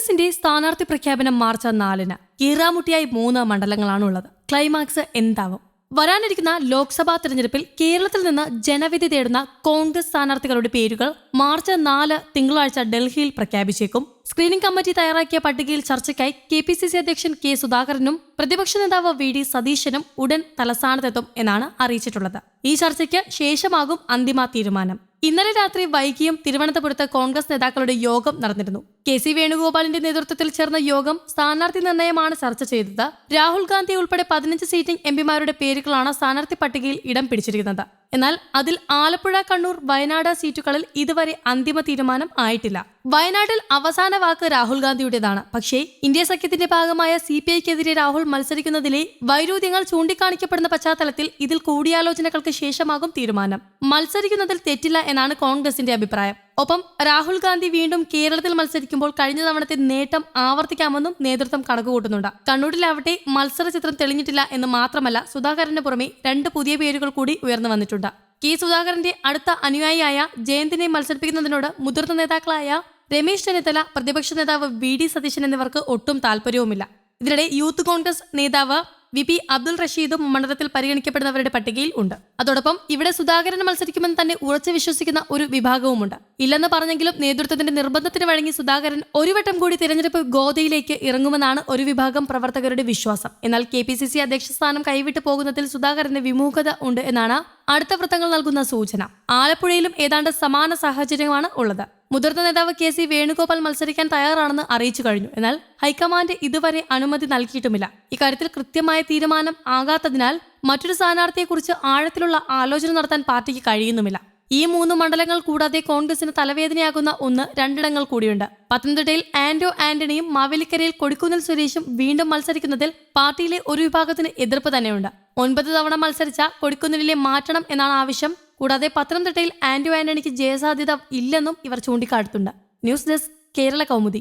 കോൺഗ്രസിന്റെ സ്ഥാനാർത്ഥി പ്രഖ്യാപനം മാർച്ച് നാലിന് കീറാമുട്ടിയായി മൂന്ന് മണ്ഡലങ്ങളാണുള്ളത്. ക്ലൈമാക്സ് എന്താവും? വരാനിരിക്കുന്ന ലോക്സഭാ തെരഞ്ഞെടുപ്പിൽ കേരളത്തിൽ നിന്ന് ജനവിധി തേടുന്ന കോൺഗ്രസ് സ്ഥാനാർത്ഥികളുടെ പേരുകൾ മാർച്ച് നാല് തിങ്കളാഴ്ച ഡൽഹിയിൽ പ്രഖ്യാപിച്ചേക്കും. സ്ക്രീനിംഗ് കമ്മിറ്റി തയ്യാറാക്കിയ പട്ടികയിൽ ചർച്ചയ്ക്കായി കെ പി സി സി അധ്യക്ഷൻ കെ സുധാകരനും പ്രതിപക്ഷ നേതാവ് വി ഡി സതീശനും ഉടൻ തലസ്ഥാനത്തെത്തും എന്നാണ് അറിയിച്ചിട്ടുള്ളത്. ഈ ചർച്ചയ്ക്ക് ശേഷമാകും അന്തിമ തീരുമാനം. ഇന്നലെ രാത്രി വൈകിയും തിരുവനന്തപുരത്ത് കോൺഗ്രസ് നേതാക്കളുടെ യോഗം നടന്നിരുന്നു. കെ സി വേണുഗോപാലിന്റെ നേതൃത്വത്തിൽ ചേർന്ന യോഗം സ്ഥാനാർത്ഥി നിർണയമാണ് ചർച്ച ചെയ്തത്. രാഹുൽ ഗാന്ധി ഉൾപ്പെടെ പതിനഞ്ച് സീറ്റിംഗ് എംപിമാരുടെ പേരുകളാണ് സ്ഥാനാർത്ഥി പട്ടികയിൽ ഇടം പിടിച്ചിരിക്കുന്നത്. എന്നാൽ അതിൽ ആലപ്പുഴ കണ്ണൂർ വയനാട് സീറ്റുകളിൽ ഇതുവരെ അന്തിമ തീരുമാനം ആയിട്ടില്ല. വയനാട്ടിൽ അവസാന വാക്ക് രാഹുൽ ഗാന്ധിയുടേതാണ്. പക്ഷേ ഇന്ത്യ സഖ്യത്തിന്റെ ഭാഗമായ സി പി ഐക്കെതിരെ രാഹുൽ മത്സരിക്കുന്നതിലെ വൈരുദ്ധ്യങ്ങൾ ചൂണ്ടിക്കാണിക്കപ്പെടുന്ന പശ്ചാത്തലത്തിൽ ഇതിൽ കൂടിയാലോചനകൾക്ക് ശേഷമാകും തീരുമാനം. മത്സരിക്കുന്നതിൽ തെറ്റില്ല എന്നാണ് കോൺഗ്രസിന്റെ അഭിപ്രായം. ഒപ്പം രാഹുൽ ഗാന്ധി വീണ്ടും കേരളത്തിൽ മത്സരിക്കുമ്പോൾ കഴിഞ്ഞ തവണത്തെ നേട്ടം ആവർത്തിക്കാമെന്നും നേതൃത്വം കണക്കുകൂട്ടുന്നുണ്ട്. കണ്ണൂരിലാവട്ടെ മത്സര ചിത്രം തെളിഞ്ഞിട്ടില്ല എന്ന് മാത്രമല്ല സുധാകരന് പുറമെ രണ്ട് പുതിയ പേരുകൾ കൂടി ഉയർന്നു വന്നിട്ടുണ്ട്. കെ സുധാകരന്റെ അടുത്ത അനുയായിയായ ജയന്തിനെ മത്സരിപ്പിക്കുന്നതിനോട് മുതിർന്ന നേതാക്കളായ രമേശ് ചെന്നിത്തല പ്രതിപക്ഷ നേതാവ് വി ഡി സതീശൻ എന്നിവർക്ക് ഒട്ടും താല്പര്യവുമില്ല. ഇതിനിടെ യൂത്ത് കോൺഗ്രസ് നേതാവ് വി പി അബ്ദുൾ റഷീദും മണ്ഡലത്തിൽ പരിഗണിക്കപ്പെടുന്നവരുടെ പട്ടികയിൽ ഉണ്ട്. അതോടൊപ്പം ഇവിടെ സുധാകരൻ മത്സരിക്കുമെന്ന് തന്നെ ഉറച്ചു വിശ്വസിക്കുന്ന ഒരു വിഭാഗവുമുണ്ട്. ഇല്ലെന്ന് പറഞ്ഞെങ്കിലും നേതൃത്വത്തിന്റെ നിർബന്ധത്തിന് വഴങ്ങി സുധാകരൻ ഒരു വട്ടം കൂടി തിരഞ്ഞെടുപ്പ് ഗോതയിലേക്ക് ഇറങ്ങുമെന്നാണ് ഒരു വിഭാഗം പ്രവർത്തകരുടെ വിശ്വാസം. എന്നാൽ കെ പി സി സി അധ്യക്ഷ സ്ഥാനം കൈവിട്ടു പോകുന്നതിൽ സുധാകരന് വിമുഖത ഉണ്ട് എന്നാണ് അടുത്ത വൃത്തങ്ങൾ നൽകുന്ന സൂചന. ആലപ്പുഴയിലും ഏതാണ്ട് സമാന സാഹചര്യമാണ് ഉള്ളത്. മുതിർന്ന നേതാവ് കെ സി വേണുഗോപാൽ മത്സരിക്കാൻ തയ്യാറാണെന്ന് അറിയിച്ചു കഴിഞ്ഞു. എന്നാൽ ഹൈക്കമാൻഡ് ഇതുവരെ അനുമതി നൽകിയിട്ടുമില്ല. ഇക്കാര്യത്തിൽ കൃത്യമായ തീരുമാനം ആകാത്തതിനാൽ മറ്റൊരു സ്ഥാനാർത്ഥിയെക്കുറിച്ച് ആഴത്തിലുള്ള ആലോചന നടത്താൻ പാർട്ടിക്ക് കഴിയുന്നുമില്ല. ഈ മൂന്ന് മണ്ഡലങ്ങൾ കൂടാതെ കോൺഗ്രസിന് തലവേദനയാകുന്ന ഒന്ന് രണ്ടിടങ്ങൾ കൂടിയുണ്ട്. പത്തനംതിട്ടയിൽ ആന്റോ ആന്റണിയും മാവേലിക്കരയിൽ കൊടിക്കുന്നിൽ സുരേഷും വീണ്ടും മത്സരിക്കുന്നതിൽ പാർട്ടിയിലെ ഒരു വിഭാഗത്തിന് എതിർപ്പ് തന്നെയുണ്ട്. ഒൻപത് തവണ മത്സരിച്ച കൊടിക്കുന്നിലെ മാറ്റണം എന്നാണ് ആവശ്യം. കൂടാതെ പത്തനംതിട്ടയിൽ ആന്റോ ആന്റണിക്ക് ജയസാധ്യത ഇല്ലെന്നും ഇവർ ചൂണ്ടിക്കാട്ടുന്നുണ്ട്. News desk Kerala Kaumudi.